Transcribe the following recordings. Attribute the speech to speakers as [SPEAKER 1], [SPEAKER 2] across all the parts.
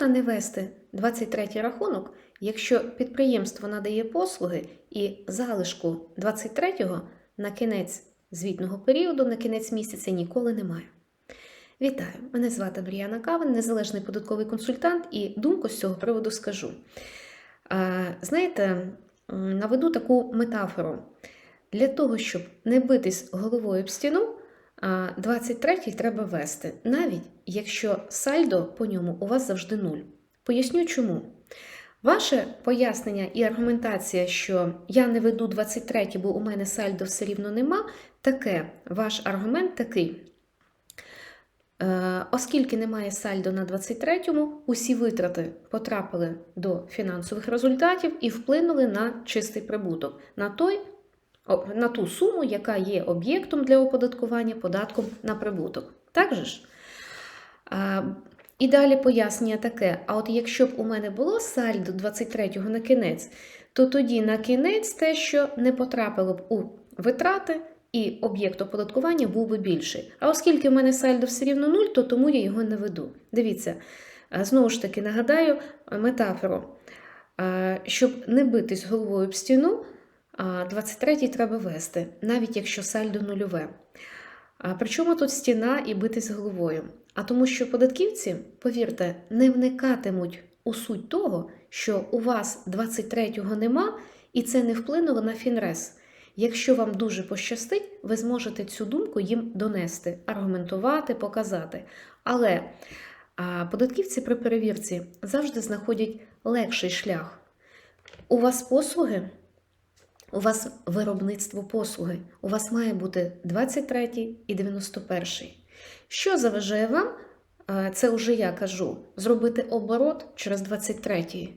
[SPEAKER 1] а не вести 23 рахунок, якщо підприємство надає послуги і залишку 23-го на кінець звітного періоду, на кінець місяця ніколи немає. Вітаю! Мене звати Бріана Кавин, незалежний податковий консультант, і думку з цього приводу скажу. Знаєте, наведу таку метафору. Для того, щоб не битись головою об стіну, 23-й треба вести, навіть якщо сальдо по ньому у вас завжди нуль. Поясню чому. Ваше пояснення і аргументація, що я не веду 23, бо у мене сальдо все рівно нема, таке, ваш аргумент такий. Е, Оскільки немає сальдо на 23-му, усі витрати потрапили до фінансових результатів і вплинули на чистий прибуток, на, той, на ту суму, яка є об'єктом для оподаткування податком на прибуток. Так же ж? А, і далі пояснення таке: а от якщо б у мене було сальдо 23-го на кінець, то тоді на кінець те, що не потрапило б у витрати, і об'єкт оподаткування був би більший. А оскільки в мене сальдо все рівно нуль, то тому я його не веду. Дивіться, знову ж таки нагадаю метафору. Щоб не битись головою об стіну, 23-й треба вести, навіть якщо сальдо нульове. Причому тут стіна і битись головою? А тому, що податківці, повірте, не вникатимуть у суть того, що у вас 23-го нема, і це не вплинуло на фінрес. Якщо вам дуже пощастить, ви зможете цю думку їм донести, аргументувати, показати. Але податківці при перевірці завжди знаходять легший шлях. У вас послуги, у вас виробництво послуги, у вас має бути 23 і 91. Що заважає вам, це вже я кажу, зробити оборот через 23.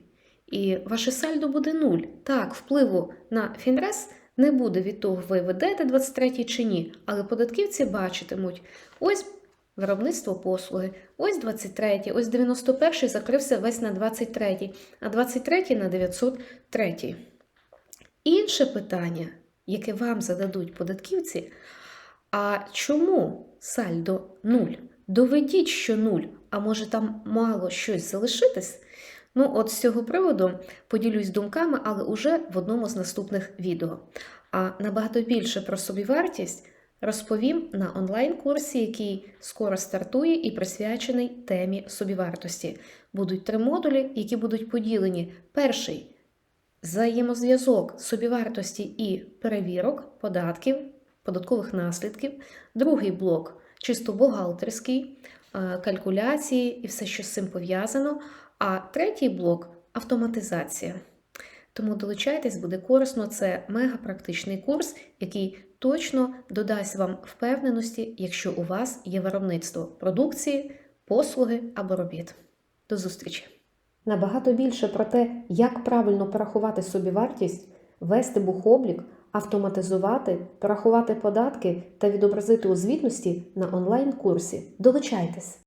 [SPEAKER 1] І ваше сальдо буде нуль. Так, впливу на фінрес не буде від того, ви ведете 23 чи ні, але податківці бачитимуть, ось виробництво послуги, ось 23, ось 91 закрився весь на 23, а 23 на 903. Інше питання, яке вам зададуть податківці, а чому сальдо 0? Доведіть, що 0, а може там мало щось залишитись? Ну, от з цього приводу поділюсь думками, але уже в одному з наступних відео. А набагато більше про собівартість розповім на онлайн-курсі, який скоро стартує і присвячений темі собівартості. Будуть три модулі, які будуть поділені. Перший взаємозв'язок собівартості і перевірок податків, податкових наслідків. Другий блок чисто бухгалтерський, е, калькуляції і все, що з цим пов'язано. А третій блок автоматизація. Тому долучайтесь, буде корисно. Це мега практичний курс, який точно додасть вам впевненості, якщо у вас є виробництво продукції, послуги або робіт. До зустрічі! Набагато більше про те, як правильно порахувати собівартість, вести бухоблік, автоматизувати, порахувати податки та відобразити у звітності на онлайн-курсі. Долучайтесь!